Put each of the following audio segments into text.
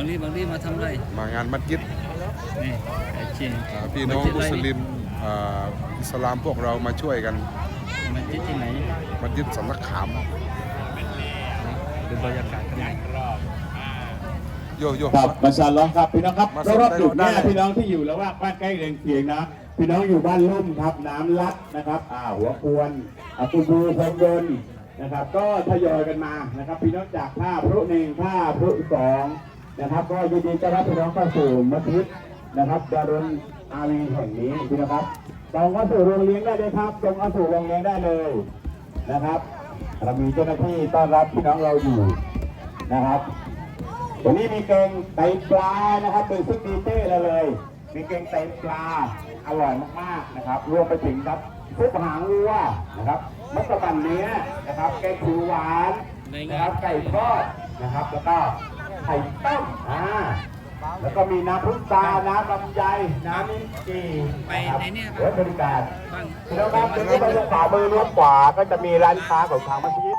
างรีบางรีมาทำไรมางานมัสยิดนี่ไอ้จริงอ่าพี่น้องมุสลิมอ่าอิสลามพวกเรามาช่วยกันมันที่ที่ไหนมัสยิดสำนักขามดูบรรยากาศข้างในโยโย่ ครับมาชาลองครับพี่น้องครับมารอบๆจุดเนี้ได้ พี่น้องที่อยู่ระแวกบ้านใกล้เรือนเคียงนะ พี่น้องอยู่บ้านลุ่มครับน้ำลัดนะครับอ่าหัวควนอ่าคุณบูพงยนต์นะครับ ก็ทยอยกันมานะครับ พี่น้องจากท่าพรุหนึ่งท่าพรุสอง นะครับก็ยินดีต้อนรับพี่น้องเข้าสู่มัสยิดนะครับดารุนอาลีแห่งนี้พี่นะครับจองเข้าสู่โรงเลี้ยงได้เลยครับจองเข้าสู่โรงเลี้ยงได้เลยนะครับเรามีเจ้าหน้าที่ต้อนรับพี่น้องเราอยู่นะครับวันนี้มีเกงไตปลานะครับเป็นซุปดีเต้เราเลย มีเกงไตปลาอร่อยมากๆนะครับ รวมไปถึงครับซุปหางวัวนะครับมัสมั่นเนื้อนะครับแกงขิวหวานนะครับไก่ทอดนะครับแล้วก็ ไข่ต้มอ่าแล้วก็มีน้ำพุทราน้ำลำไยน้ำนิ้นจีนะครับไว้บริการบ้างพี่น้องครับที่ไปทางขวามือเลี้ยวขวาก็จะมีร้านค้าของทางมัสยิด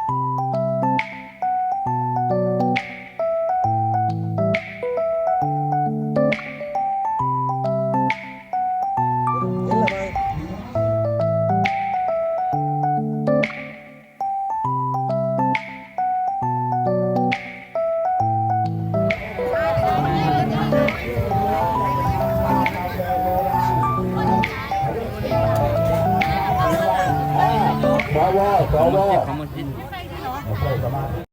สวสวของ มันที่